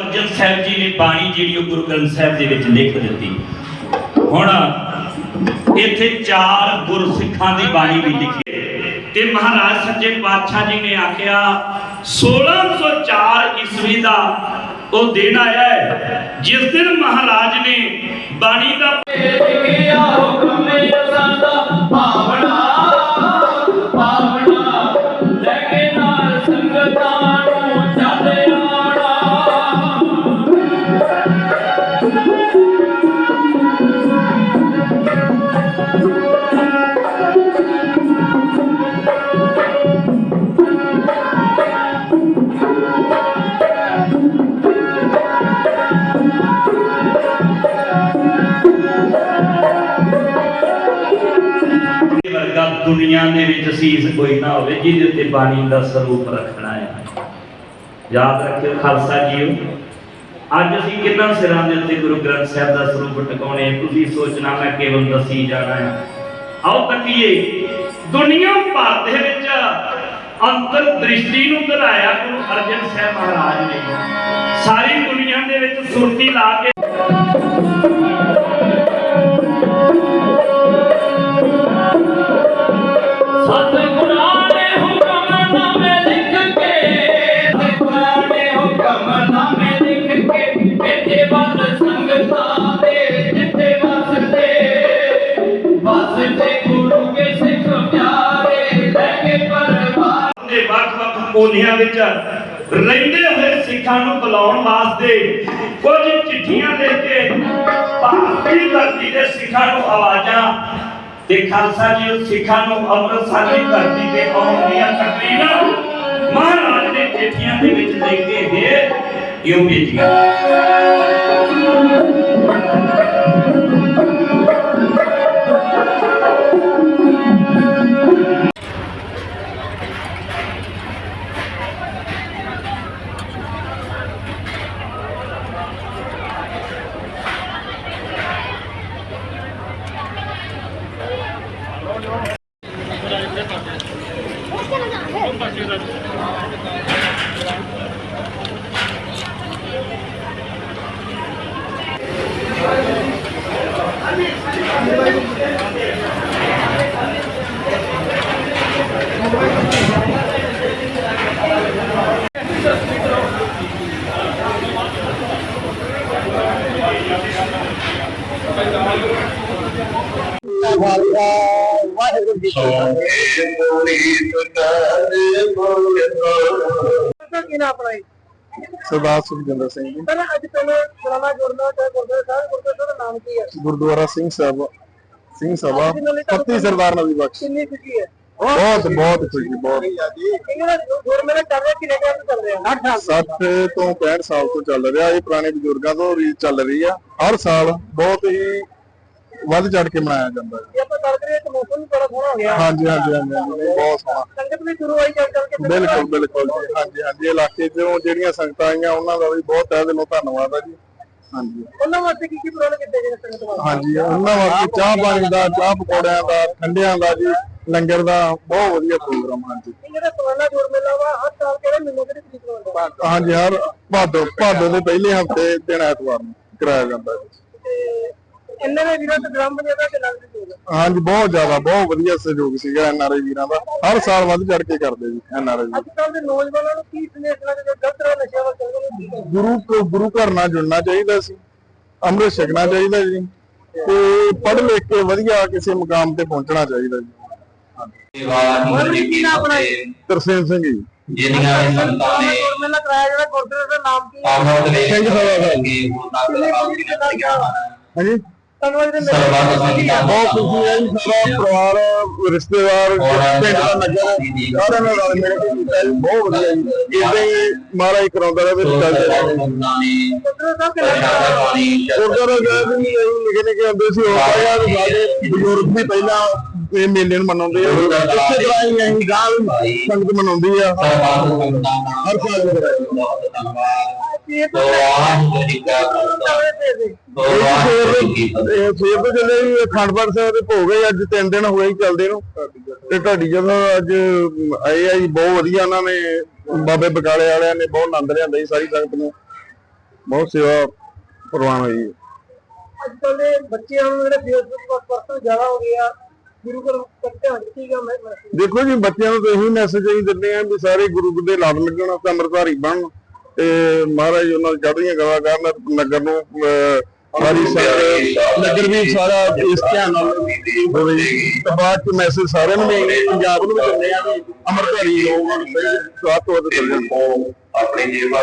ਅਰਜਨ ਸਾਹਿਬ ਜੀ ਨੇ ਬਾਣੀ ਜਿਹੜੀ ਉਹ ਗੁਰੂ ਗ੍ਰੰਥ ਸਾਹਿਬ ਦੇ ਵਿੱਚ ਲਿਖ ਦਿੱਤੀ। ਹੁਣ ਇੱਥੇ ਚਾਰ ਗੁਰਸਿੱਖਾਂ ਦੀ ਬਾਣੀ ਵੀ ਲਿਖੀ ਹੈ। ਤੇ ਮਹਾਰਾਜ ਸੱਚੇ ਪਾਤਸ਼ਾਹ ਜੀ ਨੇ ਆਖਿਆ 1604 ਈਸਵੀ ਦਾ ਉਹ ਦਿਨ ਆਇਆ ਹੈ, ਜਿਸ ਦਿਨ ਮਹਾਰਾਜ ਨੇ ਬਾਣੀ ਦਾ ਦੁਨੀਆ ਦੇ ਵਿੱਚ ਸੀਸ ਕੋਈ ਨਾ ਹੋਵੇ, ਜਿਹਦੇ ਉੱਤੇ ਬਾਣੀ ਦਾ ਸਰੂਪ ਰੱਖਣਾ ਹੈ। ਯਾਦ ਰੱਖਿਓ ਖਾਲਸਾ ਜੀਓ, ਅੱਜ ਅਸੀਂ ਕਿੰਨਾ ਸਿਰਾਂ ਦੇ ਉੱਤੇ ਗੁਰੂ ਗ੍ਰੰਥ ਸਾਹਿਬ ਦਾ ਸਰੂਪ ਟਿਕਾਉਣੇ ਤੁਸੀਂ ਸੋਚਣਾ ਮੈਂ ਕੇਵਲ ਦੱਸੀ ਜਾਣਾ ਹੈ। ਆਓ ਤੱਕੀਏ, ਦੁਨੀਆ ਭਰ ਦੇ ਵਿੱਚ ਅੰਤਰ ਦ੍ਰਿਸ਼ਟੀ ਨੂੰ ਘਰਾਇਆ ਗੁਰੂ ਅਰਜਨ ਸਾਹਿਬ ਮਹਾਰਾਜ ਨੇ। ਸਾਰੀ ਦੁਨੀਆ ਦੇ ਵਿੱਚ ਸੁਰਤੀ ਲਾ ਕੇ ਕੋਨਿਆਂ ਵਿੱਚ ਰਹਿੰਦੇ ਹੋਏ ਸਿੱਖਾਂ ਨੂੰ ਬੁਲਾਉਣ ਵਾਸਤੇ ਕੁਝ ਚਿੱਠੀਆਂ ਦੇ ਕੇ ਭਾਰਤੀ ਧਰਤੀ ਦੇ ਸਿੱਖਾਂ ਨੂੰ ਆਵਾਜ਼ਾਂ ਤੇ ਖਾਲਸਾ ਜੀ ਸਿੱਖਾਂ ਨੂੰ ਅੰਮ੍ਰਿਤਸਰ ਦੀ ਧਰਤੀ ਤੇ ਆਉਣ ਦੀਆਂ ਤਕਰੀਰਾਂ ਮਹਾਰਾਜ ਨੇ ਚਿੱਠੀਆਂ ਦੇ ਵਿੱਚ ਲਿਖ ਕੇ ਦੇ ਇਉਂ ਭੇਜੀਆਂ? ਵਾਹਿਗੁਰੂ ਜੀ ਦਾ ਕੀ ਨਾਮ ਆਪਣਾ ਜੀ ਸਰਦਾਰ ਸੁਖਜਿੰਦਰ ਸਿੰਘ ਜੀ ਪਹਿਲਾਂ ਅੱਜ ਤੁਹਾਨੂੰ ਪੁਰਾਣਾ ਜੁੜਨਾ ਚਾਹੇ ਗੁਰਦੁਆਰਾ ਸਾਹਿਬ ਗੁਰਦੁਆਰਾ ਦਾ ਨਾਮ ਕੀ ਹੈ ਗੁਰਦੁਆਰਾ ਸਿੰਘ ਸਾਹਿਬ ਸਿੰਘ ਸਭਾ ਪੱਤੀ ਸਰਦਾਰ ਨਬੀ ਬਖਸ਼। ਕਿੰਨੀ ਖੁਸ਼ੀ ਹੈ। ਬਹੁਤ ਬਹੁਤ ਖੁਸ਼ੀ ਬਹੁਤ। ਟਾਈਮ ਤੋਂ ਚੱਲ ਰਿਹਾ? 8 ਸਾਲ 60 ਤੋਂ 65 ਸਾਲ ਤੋਂ ਚੱਲ ਰਿਹਾ। ਇਹ ਪੁਰਾਣੇ ਬਜ਼ੁਰਗਾਂ ਤੋਂ ਵੀ ਚੱਲ ਰਹੀ ਆ। ਹਰ ਸਾਲ ਬਹੁਤ ਹੀ ਵੱਧ ਚੜ ਕੇ ਮਨਾਇਆ ਜਾਂਦਾ ਹੈ। ਜੇ ਆਪਾਂ ਗੱਲ ਕਰੀਏ ਤਾਂ ਮੌਸਮ ਵੀ ਬੜਾ ਸੋਹਣਾ ਹੋ ਗਿਆ। ਹਾਂਜੀ ਹਾਂਜੀ ਹਾਂਜੀ ਬਹੁਤ ਸੋਹਣਾ। ਸੰਗਤ ਵੀ ਸ਼ੁਰੂ ਹੋਈ ਚੱਲ ਚੱਲ ਕੇ ਬਿਲਕੁਲ ਬਿਲਕੁਲ ਜੀ। ਹਾਂਜੀ ਹਾਂਜੀ ਇਲਾਕੇ ਚੋਂ ਜਿਹੜੀਆਂ ਸੰਗਤਾਂ ਆਈਆਂ ਉਹਨਾਂ ਦਾ ਵੀ ਬਹੁਤ ਤਹਿ ਦਿਲੋਂ ਧੰਨਵਾਦ ਆ ਜੀ। ਹਾਂਜੀ। ਉਹਨਾਂ ਵਾਸਤੇ ਕੀ ਕੀ ਪ੍ਰੋਗਰਾਮ ਕੀਤੇ ਗਏ ਨੇ ਸੰਗਤ ਵਾਸਤੇ ਹਾਂਜੀ ਉਹਨਾਂ ਵਾਸਤੇ ਚਾਹ ਪਾਣੀ ਦਾ ਚਾਹ ਪਕੌੜਿਆਂ ਦਾ ਠੰਡਿਆਂ ਦਾ ਜੀ ਲੰਗਰ ਦਾ ਬਹੁਤ ਵਧੀਆ ਪ੍ਰੋਗਰਾਮ ਹਾਂਜੀ। ਇਹ ਜਿਹੜਾ ਪੁਰਾਣਾ ਜੋੜ ਮੇਲਾ ਵਾ ਹਰ ਸਾਲ ਕਿਹੜੇ ਮਹੀਨੇ ਕਿਹੜੀ ਤਰੀਕ ਨੂੰ ਹੁੰਦਾ? ਹਾਂਜੀ ਹਰ ਭਾਦੋ ਭਾਦੋ ਦੇ ਪਹਿਲੇ ਹਫ਼ਤੇ ਦਿਨ ਐਤਵਾਰ ਨੂੰ ਕਰਾਇਆ ਜਾਂਦਾ ਜੀ। ਤੇ ਇਹਨਾਂ ਦੇ ਵੀਰਾਂ ਤੇ ਦੇ ਦੀ ਹਾਂਜੀ ਬਹੁਤ ਜ਼ਿਆਦਾ ਬਹੁਤ ਵਧੀਆ ਸਹਿਯੋਗ ਸੀਗਾ ਐਨਆਰਆਈ ਵੀਰਾਂ ਦਾ। ਹਰ ਸਾਲ ਵੱਧ ਚੜ ਕੇ ਕਰਦੇ ਜੀ ਐਨਆਰਆਈ ਅੱਜ ਕੱਲ ਦੇ ਨੌਜਵਾਨਾਂ ਨੂੰ ਕੀ ਸੰਦੇਸ਼ ਦੇਣਾ ਚਾਹੀਦਾ? ਗਲਤ ਰਾਹ ਨਸ਼ਿਆਂ ਵੱਲ ਚੱਲ ਰਹੇ ਨੇ ਗੁਰੂ ਘਰ ਨਾਲ ਜੁੜਨਾ ਚਾਹੀਦਾ ਸੀ। ਅੰਮ੍ਰਿਤ ਛਕਣਾ ਚਾਹੀਦਾ ਜੀ। ਤੇ ਪੜ੍ਹ ਲਿਖ ਕੇ ਵਧੀਆ ਕਿਸੇ ਮੁਕਾਮ ਤੇ ਪਹੁੰਚਣਾ ਚਾਹੀਦਾ ਜੀ? ਤਰਸੇਮ ਸਿੰਘ ਜੀ। ਜਿਹੜੀਆਂ ਸੰਤਾਂ ਨੇ ਮੇਲਾ ਕਰਾਇਆ ਜਿਹੜਾ ਗੁਰਦੁਆਰੇ ਦਾ ਨਾਮ ਕੀ ਹੈ ਦੇ ਸਿੰਘ ਸਭਾ ਹਨ ਹਾਂਜੀ। ਧੰਨਵਾਦ ਜੀ ਬਹੁਤ ਖੁਸ਼ੀ ਹੈ ਜੀ ਸਾਰਾ ਪਰਿਵਾਰ ਰਿਸ਼ਤੇਦਾਰ ਪਿੰਡ ਦਾ ਨਗਰ ਸਾਰਿਆਂ ਨਾਲ ਰਲ ਮਿਲ ਕੇ ਕੀਤਾ ਜੀ ਬਹੁਤ ਵਧੀਆ ਜੀ। ਇਦਾਂ ਹੀ ਮਹਾਰਾਜ ਕਰਾਉਂਦਾ ਰਹੇ ਤੇ ਚੱਲਦੇ ਰਹੇ ਗੁਰਦੁਆਰਾ ਸਾਹਿਬ ਵੀ ਨਿੱਕੇ ਨਿੱਕੇ ਹੁੰਦੇ ਸੀ ਉਹ ਪਾਇਆ ਵੀ ਸਾਡੇ ਬਜ਼ੁਰਗ ਵੀ ਪਹਿਲਾਂ ਇਹ ਮੇਲੇ ਨੂੰ ਮਨਾਉਂਦੇ ਆ। ਇਸੇ ਤਰ੍ਹਾਂ ਹੀ ਗਾਂ ਵੀ ਸੰਗਤ ਮਨਾਉਂਦੀ ਆ। ਹਰ ਸਾਲ ਕਰਾਇਆ ਬਹੁਤ ਧੰਨਵਾਦ ਇਹ ਤੋ ਵੀ ਸਾਹਿਬ ਦੇ ਭੋਗ ਹੈ ਅੱਜ ਤਿੰਨ ਦਿਨ ਹੋਏ ਹੀ ਚੱਲਦੇ ਨੂੰ। ਤੇ ਢਾਡੀ ਜਦੋਂ ਅੱਜ ਆਏ ਆ ਜੀ ਬਹੁਤ ਵਧੀਆ ਉਹਨਾਂ ਨੇ ਬਾਬੇ ਬਕਾਲੇ ਵਾਲਿਆਂ ਨੇ ਬਹੁਤ ਆਨੰਦ ਲਿਆਂਦਾ ਜੀ ਸਾਰੀ ਸੰਗਤ ਨੂੰ। ਬਹੁਤ ਸੇਵਾ ਪ੍ਰਵਾਨ ਹੋਈ ਹੈ। ਅੱਜ ਕੱਲ ਦੇ ਬੱਚਿਆਂ ਨੂੰ ਜਿਹੜੇ ਫੇਸਬੁੱਕ ਪਰਸਨ ਜ਼ਿਆਦਾ ਹੋ ਗਿਆ ਗੁਰੂ ਘਰ ਤੱਕ ਧਿਆਨ ਦਿੱਤੀਗਾ ਮੈਂ ਮੈਂ ਦੇਖੋ ਜੀ ਬੱਚਿਆਂ ਨੂੰ ਤਾਂ ਇਹੀ ਮੈਸੇਜ ਅਸੀਂ ਦਿੰਦੇ ਆ ਵੀ ਸਾਰੇ ਗੁਰੂ ਦੇ ਲੜ ਲੱਗਣ ਤੇ ਅੰਮ੍ਰਿਤਧਾਰੀ ਬਣਨ। ਤੇ ਮਹਾਰਾਜ ਉਹਨਾਂ ਦੀ ਚੜ੍ਹਦੀਆਂ ਕਲਾ ਕਰਨ ਨਗਰ ਨੂੰ ਸਾਰੀ ਨਗਰ ਵੀ ਸਾਰਾ ਇਸ ਧਿਆਨ ਨਾਲ ਹੋਵੇ। ਤੇ ਬਾਅਦ ਚ ਮੈਸੇਜ ਸਾਰਿਆਂ ਨੂੰ ਵੀ ਪੰਜਾਬ ਨੂੰ ਵੀ ਦਿੰਦੇ ਆ ਵੀ ਅੰਮ੍ਰਿਤਧਾਰੀ ਲੋਕ ਸਹੀ ਸਵਾਤ ਹੋ ਤੇ ਚੱਲਣ ਆਪਣੀ ਜੀਵਨ